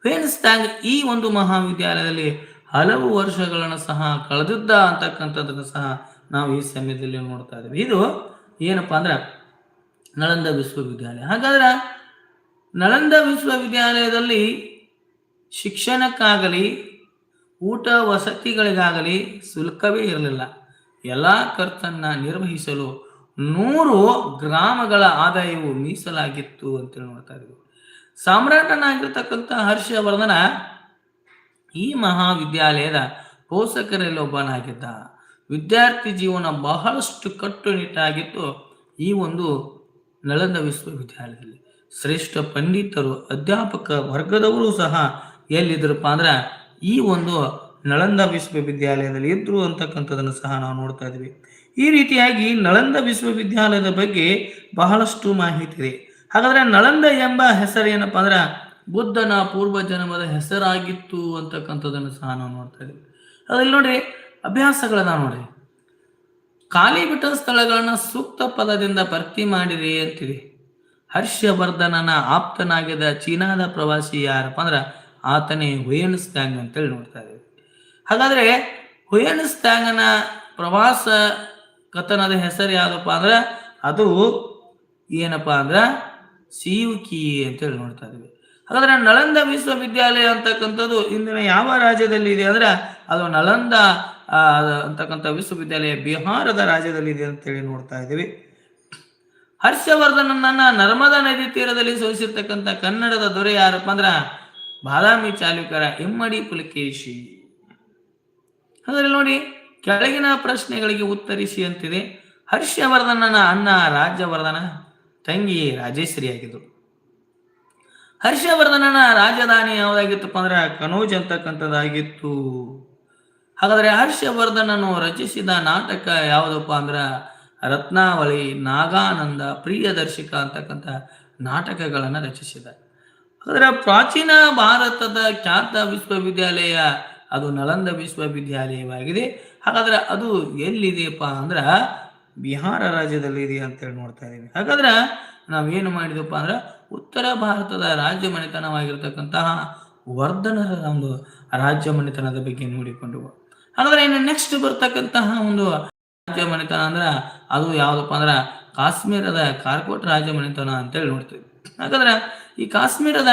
ಫೇನ್ಸ್ಟ್ಯಾಂಗ್ ಈ ಒಂದು ಮಹಾವಿದ್ಯಾಲಯದಲ್ಲಿ ಹಲವು ವರ್ಷಗಳನ್ನು ಸಹ ಕಳೆದಿದ್ದ ಅಂತಕ್ಕಂಥದ್ದನ್ನು ಸಹ ನಾವು ಈ ಸಮಯದಲ್ಲಿ ನೋಡ್ತಾ ಇದ್ದೀವಿ ಇದು ಏನಪ್ಪಾ ಅಂದ್ರೆ ನಳಂದ ವಿಶ್ವವಿದ್ಯಾಲಯ. ಹಾಗಾದ್ರೆ ನಳಂದ ವಿಶ್ವವಿದ್ಯಾಲಯದಲ್ಲಿ ಶಿಕ್ಷಣಕ್ಕಾಗಲಿ, ಊಟ ವಸತಿಗಳಿಗಾಗಲಿ ಶುಲ್ಕವೇ ಇರಲಿಲ್ಲ. ಎಲ್ಲ ಖರ್ಚನ್ನು ನಿರ್ವಹಿಸಲು ನೂರು ಗ್ರಾಮಗಳ ಆದಾಯವು ಮೀಸಲಾಗಿತ್ತು ಅಂತೇಳಿ ನೋಡ್ತಾ ಇದ್ದೀವಿ. ಸಾಮ್ರಾಟನಾಗಿರ್ತಕ್ಕಂಥ ಹರ್ಷವರ್ಧನ ಈ ಮಹಾವಿದ್ಯಾಲಯದ ಪೋಷಕರಲ್ಲಿ ಒಬ್ಬನಾಗಿದ್ದ. ವಿದ್ಯಾರ್ಥಿ ಜೀವನ ಬಹಳಷ್ಟು ಕಟ್ಟುನಿಟ್ಟಾಗಿತ್ತು. ಈ ಒಂದು ನಳಂದ ವಿಶ್ವವಿದ್ಯಾಲಯದಲ್ಲಿ ಶ್ರೇಷ್ಠ ಪಂಡಿತರು, ಅಧ್ಯಾಪಕ ವರ್ಗದವರು ಸಹ ಎಲ್ಲಿದ್ರಪ್ಪ ಅಂದ್ರೆ ಈ ಒಂದು ನಳಂದ ವಿಶ್ವವಿದ್ಯಾಲಯದಲ್ಲಿ ಇದ್ರು ಅಂತಕ್ಕಂಥದನ್ನು ಸಹ ನಾವು ನೋಡ್ತಾ ಇದ್ವಿ. ಈ ರೀತಿಯಾಗಿ ನಳಂದ ವಿಶ್ವವಿದ್ಯಾಲಯದ ಬಗ್ಗೆ ಬಹಳಷ್ಟು ಮಾಹಿತಿ ಇದೆ. ಹಾಗಾದ್ರೆ ನಳಂದ ಎಂಬ ಹೆಸರು ಏನಪ್ಪ ಅಂದ್ರೆ ಬುದ್ಧನ ಪೂರ್ವ ಜನ್ಮದ ಹೆಸರಾಗಿತ್ತು ಅಂತಕ್ಕಂಥದನ್ನು ಸಹ ನಾವು ನೋಡ್ತಾ ಇದ್ವಿ. ಅದ್ರಲ್ಲಿ ನೋಡ್ರಿ ಅಭ್ಯಾಸಗಳನ್ನ ನೋಡ್ರಿ ಖಾಲಿ ಬಿಟ್ಟ ಸ್ಥಳಗಳನ್ನು ಸೂಕ್ತ ಪದದಿಂದ ಭರ್ತಿ ಮಾಡಿರಿ ಅಂತಿದೆ ಹರ್ಷವರ್ಧನನ ಆಪ್ತನಾಗಿದ್ದ ಚೀನಾದ ಪ್ರವಾಸಿ ಯಾರಪ್ಪ ಅಂದ್ರೆ ಆತನೇ ಹುಯನ್ ಸ್ಟ್ಯಾಂಗ್ ಅಂತೇಳಿ ನೋಡ್ತಾ ಇದ್ದೀವಿ. ಹಾಗಾದ್ರೆ ಹುಯನ್ ಸ್ಟ್ಯಾಂಗನ ಪ್ರವಾಸ ಕಥನದ ಹೆಸರು ಯಾವುದಪ್ಪ ಅಂದ್ರೆ ಅದು ಏನಪ್ಪಾ ಅಂದ್ರೆ ಸೀವುಕಿ ಅಂತೇಳಿ ನೋಡ್ತಾ ಇದ್ದೀವಿ. ಹಾಗಾದ್ರೆ ನಳಂದ ವಿಶ್ವವಿದ್ಯಾಲಯ ಅಂತಕ್ಕಂಥದ್ದು ಇಂದಿನ ಯಾವ ರಾಜ್ಯದಲ್ಲಿ ಇದೆ ಅಂದ್ರೆ ಅದು ನಳಂದ ಅಂತಕ್ಕಂಥ ವಿಶ್ವವಿದ್ಯಾಲಯ ಬಿಹಾರದ ರಾಜ್ಯದಲ್ಲಿ ಇದೆ ಅಂತೇಳಿ ನೋಡ್ತಾ ಇದ್ದೀವಿ. ಹರ್ಷವರ್ಧನನ್ನ ನರ್ಮದಾ ನದಿ ತೀರದಲ್ಲಿ ಸೋಲಿಸಿರ್ತಕ್ಕಂಥ ಕನ್ನಡದ ದೊರೆ ಯಾರಪ್ಪ ಅಂದ್ರ ಬಾದಾಮಿ ಚಾಲುಕ್ಯರ ಇಮ್ಮಡಿ ಪುಲಕೇಶಿ. ಅದರಲ್ಲಿ ನೋಡಿ ಕೆಳಗಿನ ಪ್ರಶ್ನೆಗಳಿಗೆ ಉತ್ತರಿಸಿ ಅಂತಿದೆ. ಹರ್ಷವರ್ಧನನ ಅಣ್ಣ ರಾಜ್ಯವರ್ಧನ, ತಂಗಿ ರಾಜೇಶ್ವರಿ ಆಗಿದ್ರು ಹರ್ಷವರ್ಧನನ ರಾಜಧಾನಿ ಯಾವುದಾಗಿತ್ತಪ್ಪ ಅಂದ್ರೆ ಕನೋಜ್ ಅಂತಕ್ಕಂಥದ್ದಾಗಿತ್ತು. ಹಾಗಾದ್ರೆ ಹರ್ಷವರ್ಧನನು ರಚಿಸಿದ ನಾಟಕ ಯಾವುದಪ್ಪ ಅಂದ್ರೆ ರತ್ನಾವಳಿ, ನಾಗಾನಂದ, ಪ್ರಿಯದರ್ಶಿಕ ಅಂತಕ್ಕಂಥ ನಾಟಕಗಳನ್ನು ರಚಿಸಿದ. ಹಾಗಾದ್ರೆ ಪ್ರಾಚೀನ ಭಾರತದ ಖ್ಯಾತ ವಿಶ್ವವಿದ್ಯಾಲಯ ಅದು ನಳಂದ ವಿಶ್ವವಿದ್ಯಾಲಯವಾಗಿದೆ. ಹಾಗಾದ್ರೆ ಅದು ಎಲ್ಲಿದೆಯಪ್ಪ ಅಂದ್ರೆ ಬಿಹಾರ ರಾಜ್ಯದಲ್ಲಿ ಇದೆ ಅಂತೇಳಿ ನೋಡ್ತಾ ಇದ್ದೀವಿ ಹಾಗಾದ್ರೆ ಏನು ಮಾಡಿದಪ್ಪ ಅಂದ್ರೆ ಉತ್ತರ ಭಾರತದ ರಾಜ್ಯ ಮನೆತನವಾಗಿರ್ತಕ್ಕಂತಹ ವರ್ಧನರ ಒಂದು ರಾಜ್ಯ ಮನೆತನದ ಬಗ್ಗೆ ನೋಡಿಕೊಂಡು ಹಾಗಾದ್ರೆ ಇನ್ನು ನೆಕ್ಸ್ಟ್ ಬರ್ತಕ್ಕಂತಹ ಒಂದು ರಾಜ್ಯ ಮನೆತನ ಅಂದ್ರ ಅದು ಯಾವ್ದಪ್ಪ ಅಂದ್ರ ಕಾಶ್ಮೀರದ ಕಾರ್ಕೋಟ್ ರಾಜ್ಯ ಮನೆತನ ಅಂತೇಳಿ ನೋಡ್ತೀವಿ. ಯಾಕಂದ್ರೆ ಈ ಕಾಶ್ಮೀರದ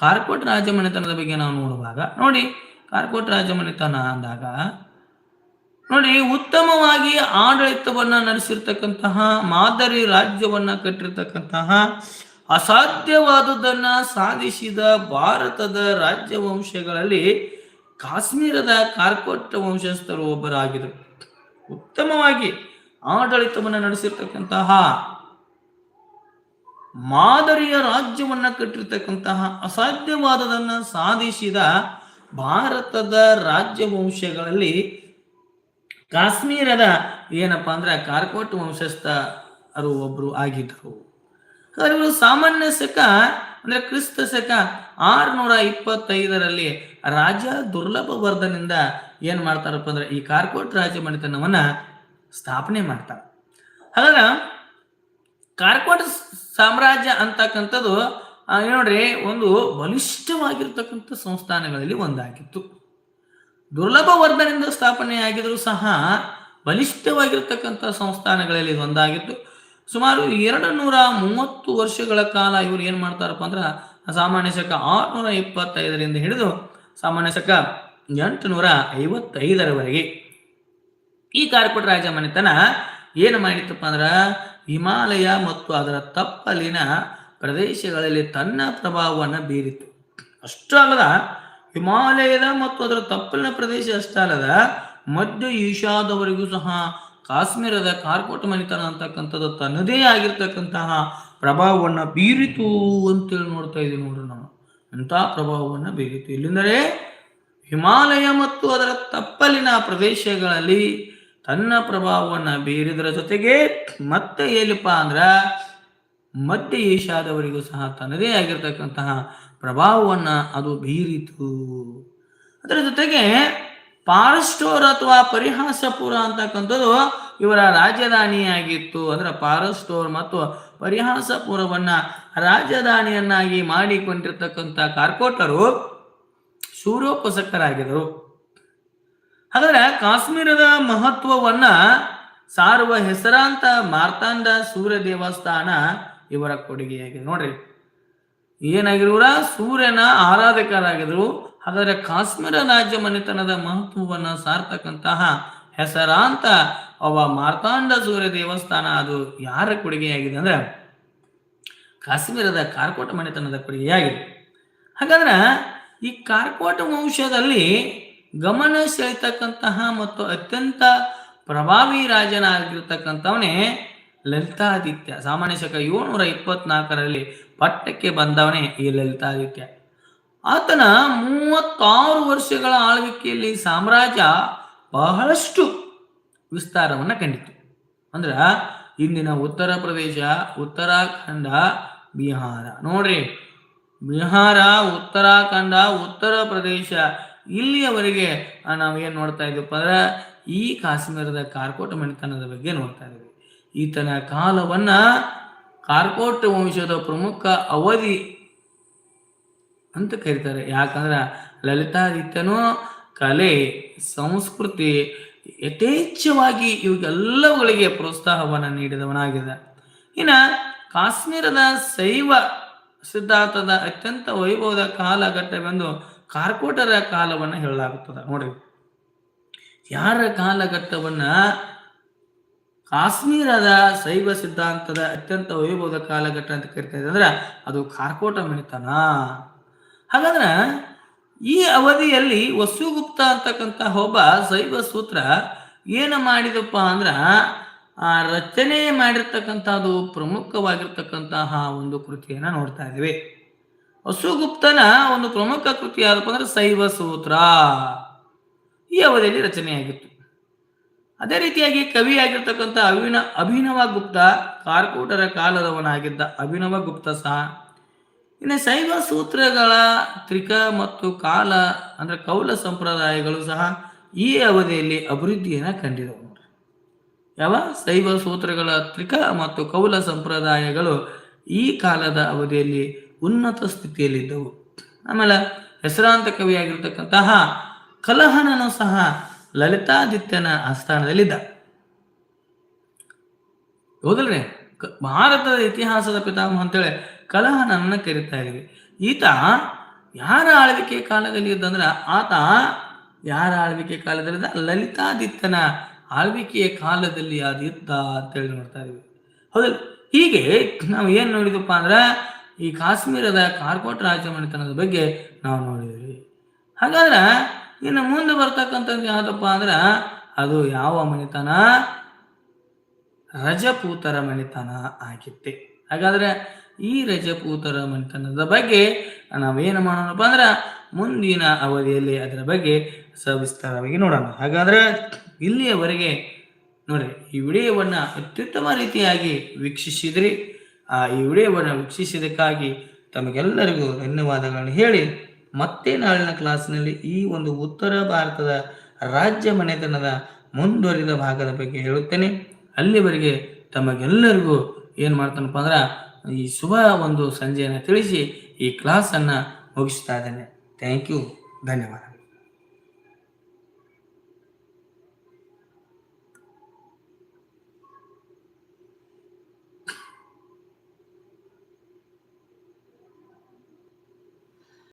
ಕಾರ್ಕೋಟ್ ರಾಜ್ಯ ಮನೆತನದ ಬಗ್ಗೆ ನಾವು ನೋಡುವಾಗ, ನೋಡಿ ಕಾರ್ಕೋಟ್ ರಾಜ್ಯ ಮನೆತನ ಅಂದಾಗ, ನೋಡಿ ಉತ್ತಮವಾಗಿ ಆಡಳಿತವನ್ನ ನಡೆಸಿರ್ತಕ್ಕಂತಹ, ಮಾದರಿ ರಾಜ್ಯವನ್ನ ಕಟ್ಟಿರ್ತಕ್ಕಂತಹ, ಅಸಾಧ್ಯವಾದುದನ್ನ ಸಾಧಿಸಿದ ಭಾರತದ ರಾಜ್ಯ ವಂಶಗಳಲ್ಲಿ ಕಾಶ್ಮೀರದ ಕಾರ್ಕೋಟ ವಂಶಸ್ಥರು ಒಬ್ಬರಾಗಿದ್ದರು ಉತ್ತಮವಾಗಿ ಆಡಳಿತವನ್ನು ನಡೆಸಿರ್ತಕ್ಕಂತಹ ಮಾದರಿಯ ರಾಜ್ಯವನ್ನ ಕಟ್ಟಿರ್ತಕ್ಕಂತಹ ಅಸಾಧ್ಯವಾದದನ್ನ ಸಾಧಿಸಿದ ಭಾರತದ ರಾಜ್ಯ ವಂಶಗಳಲ್ಲಿ ಕಾಶ್ಮೀರದ ಏನಪ್ಪಾ ಅಂದ್ರೆ ಕಾರ್ಕೋಟ್ ವಂಶಸ್ಥರು ಒಬ್ರು ಆಗಿದ್ದರು. ಇವರು ಸಾಮಾನ್ಯ ಶಕ ಅಂದ್ರೆ ಕ್ರಿಸ್ತ ಶಕ ಆರ್ನೂರ ಇಪ್ಪತ್ತೈದರಲ್ಲಿ ರಾಜ ದುರ್ಲಭ ವರ್ಧನಿಂದ ಏನ್ ಮಾಡ್ತಾರಪ್ಪ ಅಂದ್ರೆ ಈ ಕಾರ್ಕೋಟ್ ರಾಜ್ಯ ಮನೆತನವನ್ನ ಸ್ಥಾಪನೆ ಮಾಡ್ತಾರೆ. ಹಾಗಾದ್ರೆ ಕಾರ್ಕೋಟ ಸಾಮ್ರಾಜ್ಯ ಅಂತಕ್ಕಂಥದ್ದು ನೋಡ್ರಿ, ಒಂದು ಬಲಿಷ್ಠವಾಗಿರ್ತಕ್ಕಂಥ ಸಂಸ್ಥಾನಗಳಲ್ಲಿ ಒಂದಾಗಿತ್ತು. ದುರ್ಲಭ ಸ್ಥಾಪನೆ ಆಗಿದ್ರು ಸಹ ಬಲಿಷ್ಠವಾಗಿರ್ತಕ್ಕಂಥ ಸಂಸ್ಥಾನಗಳಲ್ಲಿ ಒಂದಾಗಿತ್ತು. ಸುಮಾರು ಎರಡು ನೂರ ಮೂವತ್ತು ವರ್ಷಗಳ ಕಾಲ ಇವರು ಏನು ಮಾಡ್ತಾರಪ್ಪ ಅಂದ್ರೆ ಸಾಮಾನ್ಯ ಶಕ ಆರುನೂರ ಇಪ್ಪತ್ತೈದರಿಂದ ಹಿಡಿದು ಸಾಮಾನ್ಯ ಶಕ ಎಂಟುನೂರ ಐವತ್ತೈದರವರೆಗೆ. ಈ ಕಾರ್ಕೋಟ ರಾಜ ಮನೆತನ ಏನು ಮಾಡಿತ್ತಪ್ಪ ಅಂದ್ರೆ, ಹಿಮಾಲಯ ಮತ್ತು ಅದರ ತಪ್ಪಲಿನ ಪ್ರದೇಶಗಳಲ್ಲಿ ತನ್ನ ಪ್ರಭಾವವನ್ನು ಬೀರಿತು ಅಷ್ಟು ಅಲ್ಲದ, ಹಿಮಾಲಯದ ಮತ್ತು ಅದರ ತಪ್ಪಲಿನ ಪ್ರದೇಶ ಅಷ್ಟೇ ಅಲ್ಲದ, ಮಧ್ಯ ಏಷ್ಯಾದವರೆಗೂ ಸಹ ಕಾಶ್ಮೀರದ ಕಾರ್ಕೋಟ ಮನೆತನ ಅಂತಕ್ಕಂಥದ್ದು ತನ್ನದೇ ಆಗಿರ್ತಕ್ಕಂತಹ ಪ್ರಭಾವವನ್ನು ಬೀರಿತು ಅಂತೇಳಿ ನೋಡ್ತಾ ಇದ್ದೀವಿ ನೋಡ್ರಿ ನಾವು. ಎಂಥ ಪ್ರಭಾವವನ್ನು ಬೀರಿತು. ಇಲ್ಲಿಂದರೆ ಹಿಮಾಲಯ ಮತ್ತು ಅದರ ತಪ್ಪಲಿನ ಪ್ರದೇಶಗಳಲ್ಲಿ ತನ್ನ ಪ್ರಭಾವವನ್ನು ಬೀರಿದರ ಜೊತೆಗೆ ಮತ್ತೆ ಏನಪ್ಪ ಅಂದ್ರೆ ಮಧ್ಯ ಏಷ್ಯಾದವರಿಗೂ ಸಹ ತನ್ನದೇ ಆಗಿರ್ತಕ್ಕಂತಹ ಪ್ರಭಾವವನ್ನ ಅದು ಬೀರಿತು. ಅದರ ಜೊತೆಗೆ ಪಾರಸ್ಟೋರ್ ಅಥವಾ ಪರಿಹಾಸಪುರ ಅಂತಕ್ಕಂಥದ್ದು ಇವರ ರಾಜಧಾನಿಯಾಗಿತ್ತು. ಅಂದ್ರೆ ಪಾರಸ್ಟೋರ್ ಮತ್ತು ಪರಿಹಾಸಪುರವನ್ನ ರಾಜಧಾನಿಯನ್ನಾಗಿ ಮಾಡಿಕೊಂಡಿರ್ತಕ್ಕಂಥ ಕಾರ್ಕೋಟರು ಸೂರ್ಯೋಪಸಕರಾಗಿದ್ದರು ಹಾಗಾದರೆ ಕಾಶ್ಮೀರದ ಮಹತ್ವವನ್ನ ಸಾರುವ ಹೆಸರಾಂತ ಮಾರ್ತಾಂಡ ಸೂರ್ಯ ದೇವಸ್ಥಾನ ಇವರ ಕೊಡುಗೆಯಾಗಿದೆ. ನೋಡ್ರಿ ಏನಾಗಿರುವ ಸೂರ್ಯನ ಆರಾಧಕರಾಗಿದ್ರು. ಹಾಗಾದ್ರೆ ಕಾಶ್ಮೀರ ರಾಜ್ಯ ಮನೆತನದ ಮಹತ್ವವನ್ನು ಸಾರ್ತಕ್ಕಂತಹ ಹೆಸರಾಂತ ಅವ ಮಾರ್ತಾಂಡ ಸೂರ್ಯ ದೇವಸ್ಥಾನ ಅದು ಯಾರ ಕೊಡುಗೆಯಾಗಿದೆ ಅಂದ್ರೆ ಕಾಶ್ಮೀರದ ಕಾರ್ಕೋಟ ಮನೆತನದ ಕೊಡುಗೆಯಾಗಿದೆ. ಹಾಗಾದ್ರೆ ಈ ಕಾರ್ಕೋಟ ವಂಶದಲ್ಲಿ ಗಮನ ಸೆಳೆತಕ್ಕಂತಹ ಮತ್ತು ಅತ್ಯಂತ ಪ್ರಭಾವಿ ರಾಜನಾಗಿರ್ತಕ್ಕಂಥವನೇ ಲಲಿತಾದಿತ್ಯ. ಸಾಮಾನ್ಯ ಶಕ ಏಳ್ನೂರ ಇಪ್ಪತ್ನಾಲ್ಕರಲ್ಲಿ ಪಟ್ಟಕ್ಕೆ ಬಂದವನೇ ಈ ಲಲಿತಾದಿತ್ಯ. ಆತನ ಮೂವತ್ತಾರು ವರ್ಷಗಳ ಆಳ್ವಿಕೆಯಲ್ಲಿ ಸಾಮ್ರಾಜ್ಯ ಬಹಳಷ್ಟು ವಿಸ್ತಾರವನ್ನು ಕಂಡಿತು ಅಂದ್ರೆ ಇಂದಿನ ಉತ್ತರ ಪ್ರದೇಶ, ಉತ್ತರಾಖಂಡ, ಬಿಹಾರ. ನೋಡ್ರಿ, ಬಿಹಾರ, ಉತ್ತರಾಖಂಡ, ಉತ್ತರ ಪ್ರದೇಶ, ಇಲ್ಲಿಯವರೆಗೆ ನಾವು ಏನು ನೋಡ್ತಾ ಇದ್ದೀವಪ್ಪ ಅಂದ್ರೆ ಈ ಕಾಶ್ಮೀರದ ಕಾರ್ಕೋಟ ಮನೆತನದ ಬಗ್ಗೆ ನೋಡ್ತಾ ಇದ್ದೀವಿ ಈತನ ಕಾಲವನ್ನ ಕಾರ್ಕೋಟ ವಂಶದ ಪ್ರಮುಖ ಅವಧಿ ಅಂತ ಕರೀತಾರೆ. ಯಾಕಂದ್ರೆ ಲಲಿತಾದಿತ್ಯನೂ ಕಲೆ, ಸಂಸ್ಕೃತಿ ಯಥೇಚ್ಛವಾಗಿ ಇವೆಲ್ಲವುಗಳಿಗೆ ಪ್ರೋತ್ಸಾಹವನ್ನು ನೀಡಿದವನಾಗಿದೆ. ಇನ್ನು ಕಾಶ್ಮೀರದ ಶೈವ ಸಿದ್ಧಾಂತದ ಅತ್ಯಂತ ವೈಭವದ ಕಾಲಘಟ್ಟವೆಂದು ಕಾರ್ಕೋಟರ ಕಾಲವನ್ನು ಹೇಳಲಾಗುತ್ತದೆ. ನೋಡಿ, ಯಾರ ಕಾಲಘಟ್ಟವನ್ನ ಕಾಶ್ಮೀರದ ಶೈವ ಸಿದ್ಧಾಂತದ ಅತ್ಯಂತ ವೈಭವದ ಕಾಲಘಟ್ಟ ಅಂತ ಕರಿತಾ ಅಂದ್ರೆ ಅದು ಕಾರ್ಕೋಟ ಮಣಿತನ ಹಾಗಾದ್ರೆ ಈ ಅವಧಿಯಲ್ಲಿ ವಸುಗುಪ್ತ ಅಂತಕ್ಕಂಥ ಒಬ್ಬ ಶೈವ ಸೂತ್ರ ಏನು ಮಾಡಿದಪ್ಪ ಅಂದ್ರ ಆ ರಚನೆ ಮಾಡಿರ್ತಕ್ಕಂಥದ್ದು ಪ್ರಮುಖವಾಗಿರ್ತಕ್ಕಂತಹ ಒಂದು ಕೃತಿಯನ್ನ ನೋಡ್ತಾ ಇದ್ದೀವಿ. ವಸುಗುಪ್ತನ ಒಂದು ಪ್ರಮುಖ ಕೃತಿ ಯಾವುದಪ್ಪ ಅಂದ್ರೆ ಶೈವ ಸೂತ್ರ. ಈ ಅವಧಿಯಲ್ಲಿ ರಚನೆಯಾಗಿತ್ತು ಅದೇ ರೀತಿಯಾಗಿ ಕವಿಯಾಗಿರ್ತಕ್ಕಂಥ ಅಭಿನ ಅಭಿನವ ಗುಪ್ತ, ಕಾರ್ಕೂಟರ ಕಾಲದವನಾಗಿದ್ದ ಅಭಿನವ ಗುಪ್ತ ಸಹ ಇನ್ನು ಶೈವ ಸೂತ್ರಗಳ ತ್ರಿಕ ಮತ್ತು ಕಾಲ ಅಂದ್ರೆ ಕೌಲ ಸಂಪ್ರದಾಯಗಳು ಸಹ ಈ ಅವಧಿಯಲ್ಲಿ ಅಭಿವೃದ್ಧಿಯನ್ನು ಕಂಡಿದವು ಯಾವ? ಶೈವ ಸೂತ್ರಗಳ ತ್ರಿಕ ಮತ್ತು ಕೌಲ ಸಂಪ್ರದಾಯಗಳು ಈ ಕಾಲದ ಅವಧಿಯಲ್ಲಿ ಉನ್ನತ ಸ್ಥಿತಿಯಲ್ಲಿದ್ದವು. ಆಮೇಲೆ ಹೆಸರಾಂತ ಕವಿಯಾಗಿರ್ತಕ್ಕಂತಹ ಕಲಹನನು ಸಹ ಲಲಿತಾದಿತ್ಯನ ಆಸ್ಥಾನದಲ್ಲಿದ್ದ. ಹೌದಲ್ರಿ? ಭಾರತದ ಇತಿಹಾಸದ ಪಿತಾಮಹ ಅಂತೇಳಿ ಕಲಹನನ್ನ ಕರಿತಾ ಇದೀವಿ. ಈತ ಯಾರ ಆಳ್ವಿಕೆ ಕಾಲದಲ್ಲಿ ಇದ್ದಂದ್ರೆ ಆತ ಯಾರ ಆಳ್ವಿಕೆ ಕಾಲದಲ್ಲಿ ಲಲಿತಾದಿತ್ಯನ ಆಳ್ವಿಕೆಯ ಕಾಲದಲ್ಲಿ ಅದಿದ್ದ ಅಂತೇಳಿ ನೋಡ್ತಾ ಇದ್ವಿ. ಹೌದಲ್ಲ ಹೀಗೆ ನಾವು ಏನು ನೋಡಿದಪ್ಪ ಅಂದ್ರೆ ಈ ಕಾಶ್ಮೀರದ ಕಾರ್ಕೋಟ್ ರಾಜಮನೆತನದ ಬಗ್ಗೆ ನಾವು ನೋಡಿದ್ವಿ. ಹಾಗಾದ್ರೆ ಇನ್ನು ಮುಂದೆ ಬರ್ತಕ್ಕಂಥದ್ದು ಯಾವುದಪ್ಪ ಅಂದ್ರೆ ಅದು ಯಾವ ಮನೆತನ? ರಜಪೂತರ ಮನೆತನ ಆಗಿತ್ತೆ. ಹಾಗಾದ್ರೆ ಈ ರಜಪೂತರ ಮನೆತನದ ಬಗ್ಗೆ ನಾವೇನು ಮಾಡೋಣಪ್ಪ ಅಂದ್ರೆ ಮುಂದಿನ ಅವಧಿಯಲ್ಲಿ ಅದರ ಬಗ್ಗೆ ಸವಿಸ್ತಾರವಾಗಿ ನೋಡೋಣ. ಹಾಗಾದ್ರೆ ಇಲ್ಲಿಯವರೆಗೆ ನೋಡಿ, ಈ ವಿಡಿಯೋವನ್ನು ಅತ್ಯುತ್ತಮ ರೀತಿಯಾಗಿ ವೀಕ್ಷಿಸಿದ್ರಿ. ಆ ಈ ವಿಡಿಯೋವನ್ನು ವೀಕ್ಷಿಸಿದ್ದಕ್ಕಾಗಿ ತಮಗೆಲ್ಲರಿಗೂ ಧನ್ಯವಾದಗಳನ್ನು ಹೇಳಿ, ಮತ್ತೆ ನಾಳಿನ ಕ್ಲಾಸ್ನಲ್ಲಿ ಈ ಒಂದು ಉತ್ತರ ಭಾರತದ ರಾಜ್ಯ ಮನೆತನದ ಮುಂದುವರಿದ ಭಾಗದ ಬಗ್ಗೆ ಹೇಳುತ್ತೇನೆ. ಅಲ್ಲಿವರೆಗೆ ತಮಗೆಲ್ಲರಿಗೂ ಏನು ಮಾಡ್ತಾನಪ್ಪ ಅಂದ್ರೆ ಈ ಶುಭ ಒಂದು ಸಂಜೆಯನ್ನು ತಿಳಿಸಿ ಈ ಕ್ಲಾಸನ್ನು ಮುಗಿಸ್ತಾ ಇದ್ದೇನೆ. ಥ್ಯಾಂಕ್ ಯು ಧನ್ಯವಾದ